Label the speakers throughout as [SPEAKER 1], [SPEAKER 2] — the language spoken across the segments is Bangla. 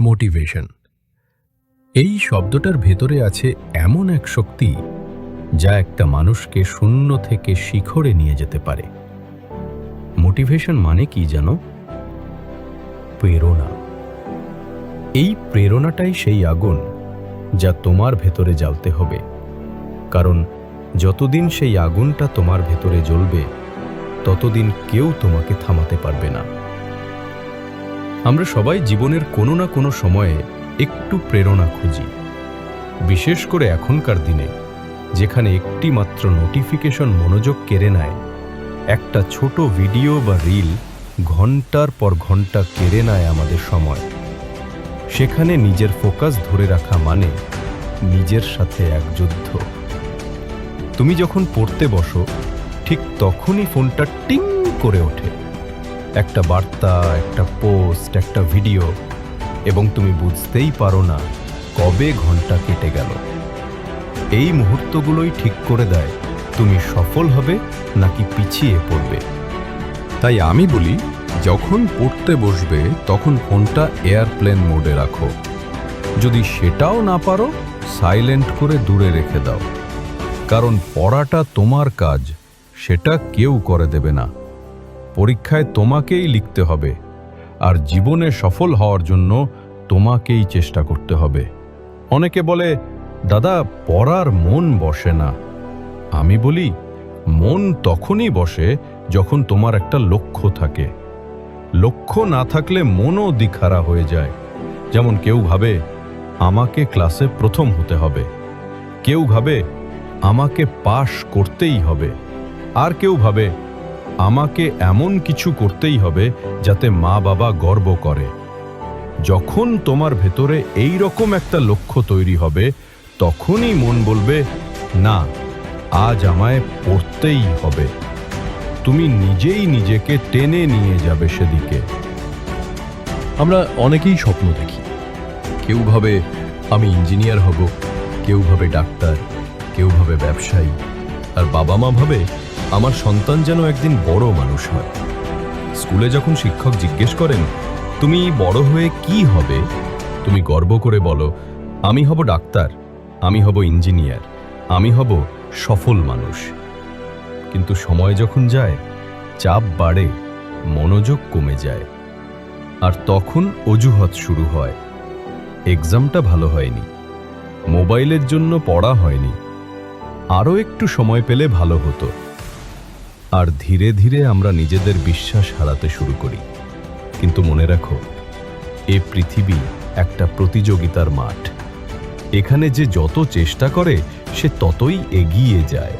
[SPEAKER 1] মোটিভেশন। এই শব্দটার ভেতরে আছে এমন এক শক্তি যা একটা মানুষকে শূন্য থেকে শিখরে নিয়ে যেতে পারে। মোটিভেশন মানে কি জানো? প্রেরণা। এই প্রেরণাটাই সেই আগুন যা তোমার ভেতরে জ্বালতে হবে। কারণ যতদিন সেই আগুনটা তোমার ভেতরে জ্বলবে, ততদিন কেউ তোমাকে থামাতে পারবে না। আমরা সবাই জীবনের কোনো না কোনো সময়ে একটু প্রেরণা খুঁজি। বিশেষ করে এখনকার দিনে, যেখানে একটি মাত্র নোটিফিকেশন মনোযোগ কেড়ে নেয়, একটা ছোট ভিডিও বা রিল ঘণ্টার পর ঘণ্টা কেড়ে নেয় আমাদের সময়। সেখানে নিজের ফোকাস ধরে রাখা মানে নিজের সাথে এক যুদ্ধ। তুমি যখন পড়তে বসো, ঠিক তখনই ফোনটা টিং করে ওঠে। একটা বার্তা, একটা পোস্ট, একটা ভিডিও, এবং তুমি বুঝতেই পারো না কবে ঘণ্টা কেটে গেল। এই মুহূর্তগুলোই ঠিক করে দেয় তুমি সফল হবে নাকি পিছিয়ে পড়বে।
[SPEAKER 2] তাই আমি বলি, যখন পড়তে বসবে, তখন ফোনটা এয়ারপ্লেন মোডে রাখো। যদি সেটাও না পারো, সাইলেন্ট করে দূরে রেখে দাও। কারণ পড়াটা তোমার কাজ, সেটা কেউ করে দেবে না। পরীক্ষায় তোমাকেই লিখতে হবে। আর জীবনে সফল হওয়ার জন্য তোমাকেই চেষ্টা করতে হবে। অনেকে বলে, দাদা, পড়ার মন বসে না। আমি বলি, মন তখনই বসে যখন তোমার একটা লক্ষ্য থাকে। লক্ষ্য না থাকলে মনও দিখারা হয়ে যায়। যেমন কেউ ভাবে, আমাকে ক্লাসে প্রথম হতে হবে। কেউ ভাবে, আমাকে পাশ করতেই হবে। আর কেউ ভাবে আমাকে এমন কিছু করতেই হবে যাতে মা বাবা গর্ব করে। যখন তোমার ভেতরে এই রকম একটা লক্ষ্য তৈরি হবে, তখনই মন বলবে, না, আজ আমায় পড়তেই হবে। তুমি নিজেই নিজেকে টেনে নিয়ে যাবে সেদিকে।
[SPEAKER 1] আমরা অনেকেই স্বপ্ন দেখি। কেউ ভাবে আমি ইঞ্জিনিয়ার হব, কেউ ভাবে ডাক্তার, কেউ ভাবে ব্যবসায়ী। আর বাবা মা ভাবে আমার সন্তান যেন একদিন বড় মানুষ হয়। স্কুলে যখন শিক্ষক জিজ্ঞেস করেন, তুমি বড় হয়ে কি হবে? তুমি গর্ব করে বলো, আমি হব ডাক্তার, আমি হব ইঞ্জিনিয়ার, আমি হব সফল মানুষ। কিন্তু সময় যখন যায়, চাপ বাড়ে, মনোযোগ কমে যায়। আর তখন অজুহাত শুরু হয়। এক্সামটা ভালো হয়নি। মোবাইলের জন্য পড়া হয়নি। আরও একটু সময় পেলে ভালো হতো। আর ধীরে ধীরে আমরা নিজেদের বিশ্বাস হারাতে শুরু করি। কিন্তু মনে রাখো, এ পৃথিবী একটা প্রতিযোগিতার মাঠ। এখানে যে যত চেষ্টা করে, সে ততই এগিয়ে যায়।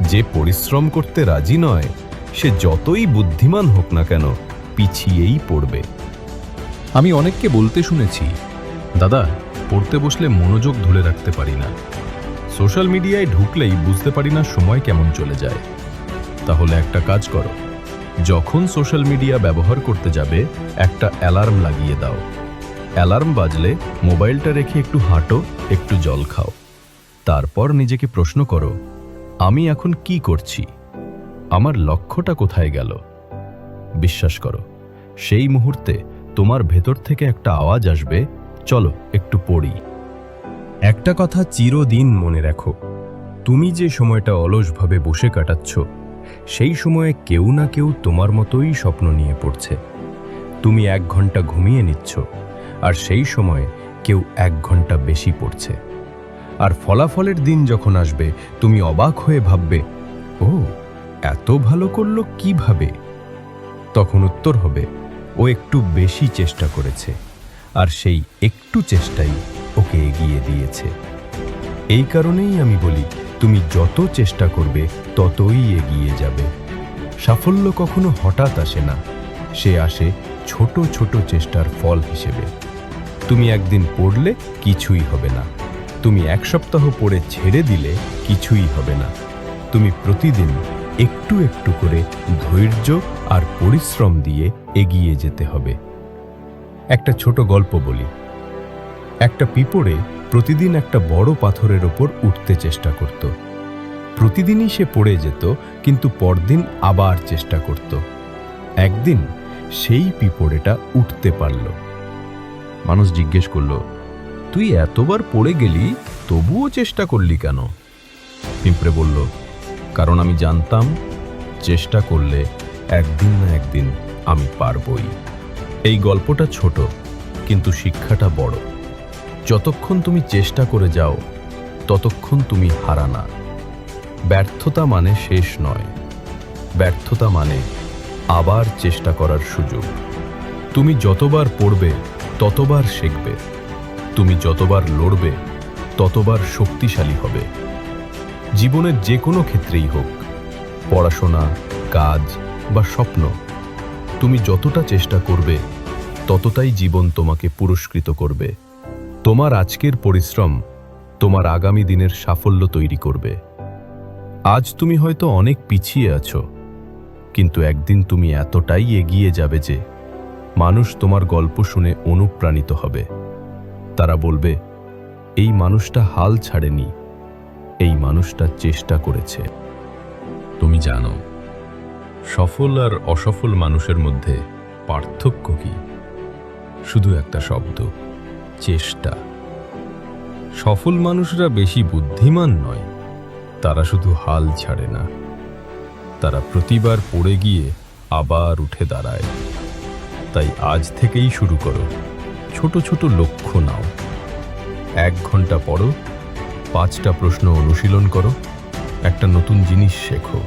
[SPEAKER 1] যে পরিশ্রম করতে রাজি নয়, সে যতই বুদ্ধিমান হোক না কেন, পিছিয়েই পড়বে। আমি অনেককে বলতে শুনেছি, দাদা, পড়তে বসলে মনোযোগ ধরে রাখতে পারি না। সোশ্যাল মিডিয়ায় ঢুকলেই বুঝতে পারি না সময় কেমন চলে যায়। তাহলে একটা কাজ করো। যখন সোশ্যাল মিডিয়া ব্যবহার করতে যাবে, একটা অ্যালার্ম লাগিয়ে দাও। অ্যালার্ম বাজলে মোবাইলটা রেখে একটু হাঁটো, একটু জল খাও। তারপর নিজেকে প্রশ্ন করো, আমি এখন কি করছি? আমার লক্ষ্যটা কোথায় গেল? বিশ্বাস করো, সেই মুহূর্তে তোমার ভেতর থেকে একটা আওয়াজ আসবে, চলো, একটু পড়ি। একটা কথা চিরদিন মনে রাখো। তুমি যে সময়টা অলসভাবে বসে কাটাচ্ছ সেই সময়ে কেউ না কেউ তোমার মতোই স্বপ্ন নিয়ে পড়ছে। তুমি এক ঘণ্টা ঘুমিয়ে নিচ্ছ, আর সেই সময়ে কেউ এক ঘণ্টা বেশি পড়ছে। আর ফলাফলের দিন যখন আসবে, তুমি অবাক হয়ে ভাববে, ও, এত ভালো করল কীভাবে? তখন উত্তর হবে, ও একটু বেশি চেষ্টা করেছে, আর সেই একটু চেষ্টাই ওকে এগিয়ে দিয়েছে। এই কারণেই আমি বলি তুমি যত চেষ্টা করবে, ততই এগিয়ে যাবে। সাফল্য কখনো হঠাৎ আসে না। সে আসে ছোট ছোট চেষ্টার ফল হিসেবে। তুমি একদিন পড়লে কিছুই হবে না। তুমি এক সপ্তাহ পড়ে ছেড়ে দিলে কিছুই হবে না। তুমি প্রতিদিন একটু একটু করে ধৈর্য আর পরিশ্রম দিয়ে এগিয়ে যেতে হবে। একটা ছোট গল্প বলি। একটা পিঁপড়ে প্রতিদিন একটা বড় পাথরের ওপর উঠতে চেষ্টা করত। প্রতিদিনই সে পড়ে যেত, কিন্তু পরদিন আবার চেষ্টা করত। একদিন সেই পিঁপড়েটা উঠতে পারল।
[SPEAKER 2] মানুষ জিজ্ঞেস করল, তুই এতবার পড়ে গেলি, তবুও চেষ্টা করলি কেন? পিঁপড়ে বলল, কারণ আমি জানতাম চেষ্টা করলে একদিন না একদিন আমি পারবই। এই গল্পটা ছোট, কিন্তু শিক্ষাটা বড়। যতক্ষণ তুমি চেষ্টা করে যাও, ততক্ষণ তুমি হারানা ব্যর্থতা মানে শেষ নয়। ব্যর্থতা মানে আবার চেষ্টা করার সুযোগ। তুমি যতবার পড়বে, ততবার শিখবে। তুমি যতবার লড়বে, ততবার শক্তিশালী হবে। জীবনের যে কোনো ক্ষেত্রেই হোক, পড়াশোনা, কাজ বা স্বপ্ন, তুমি যতটা চেষ্টা করবে, ততটাই জীবন তোমাকে পুরস্কৃত করবে। তোমার আজকের পরিশ্রম তোমার আগামী দিনের সাফল্য তৈরি করবে। আজ তুমি হয়তো অনেক পিছিয়ে আছো, কিন্তু একদিন তুমি এতটাই এগিয়ে যাবে যে মানুষ তোমার গল্প শুনে অনুপ্রাণিত হবে। তারা বলবে, এই মানুষটা হাল ছাড়েনি, এই মানুষটা চেষ্টা করেছে। তুমি জানো, সফল আর অসফল মানুষের মধ্যে পার্থক্য কি? শুধু একটা শব্দ। চেষ্টা। সফল মানুষরা বেশি বুদ্ধিমান নয়, তারা শুধু হাল ছাড়ে না। তারা প্রতিবার পড়ে গিয়ে আবার উঠে দাঁড়ায়। তাই আজ থেকেই শুরু করো। ছোট ছোট লক্ষ্য নাও। এক ঘণ্টা পড়ো, পাঁচটা প্রশ্ন অনুশীলন করো, একটা নতুন জিনিস শেখো।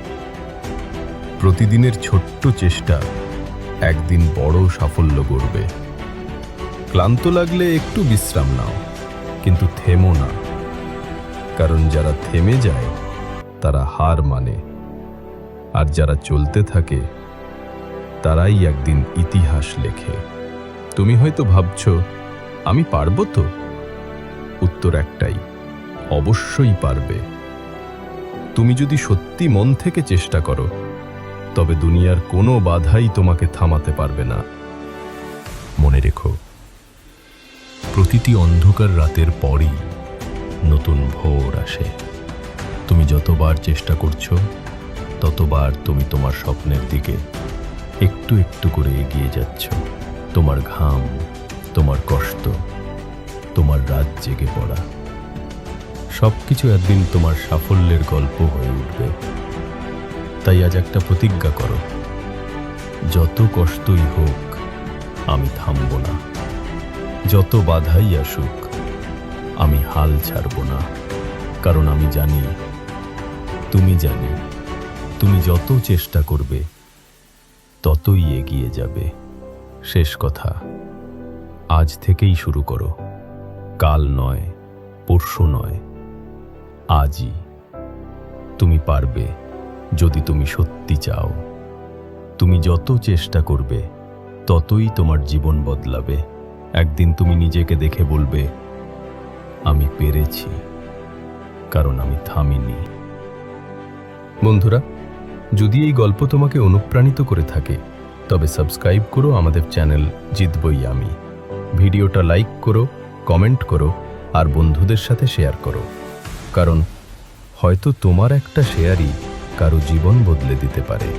[SPEAKER 2] প্রতিদিনের ছোট্ট চেষ্টা একদিন বড় সাফল্য করবে ক্লান্ত লাগলে একটু বিশ্রাম নাও, কিন্তু থেমো না। কারণ যারা থেমে যায়, তারা হার মানে। আর যারা চলতে থাকে, তারাই একদিন ইতিহাস লেখে। তুমি হয়তো ভাবছ, আমি পারব তো? উত্তর একটাই, অবশ্যই পারবে। তুমি যদি সত্যি মন থেকে চেষ্টা করো, তবে দুনিয়ার কোনো বাধাই তোমাকে থামাতে পারবে না। মনে রেখো প্রতিটি অন্ধকার রাতের পরই নতুন ভোর আসে। তুমি যতবার চেষ্টা করছ, ততবার তুমি তোমার স্বপ্নের দিকে একটু একটু করে এগিয়ে যাচ্ছ। তোমার ঘাম, তোমার কষ্ট, তোমার রাত জেগে পড়া। সব কিছু একদিন তোমার সাফল্যের গল্প হয়ে উঠবে। তাই আজ একটা প্রতিজ্ঞা করো, যত কষ্টই হোক, আমি থামব না। যত বাধাই আসুক, আমি হাল ছাড়ব না। কারণ আমি জানি, তুমি জানি, তুমি যত চেষ্টা করবে, ততই এগিয়ে যাবে। শেষ কথা, আজ থেকেই শুরু করো। কাল নয়, পরশু নয়, আজই। তুমি পারবে যদি তুমি সত্যি চাও। তুমি যত চেষ্টা করবে, ততই তোমার জীবন বদলাবে। একদিন তুমি নিজেকে দেখে বলবে, আমি পেরেছি, কারণ আমি থামিনি। বন্ধুরা, যদি এই গল্প তোমাকে অনুপ্রাণিত করে থাকে, তবে সাবস্ক্রাইব করো আমাদের চ্যানেল জিতবই আমি। ভিডিওটা লাইক করো, কমেন্ট করো, আর বন্ধুদের সাথে শেয়ার করো। কারণ হয়তো তোমার একটা শেয়ারই কারও জীবন বদলে দিতে পারে।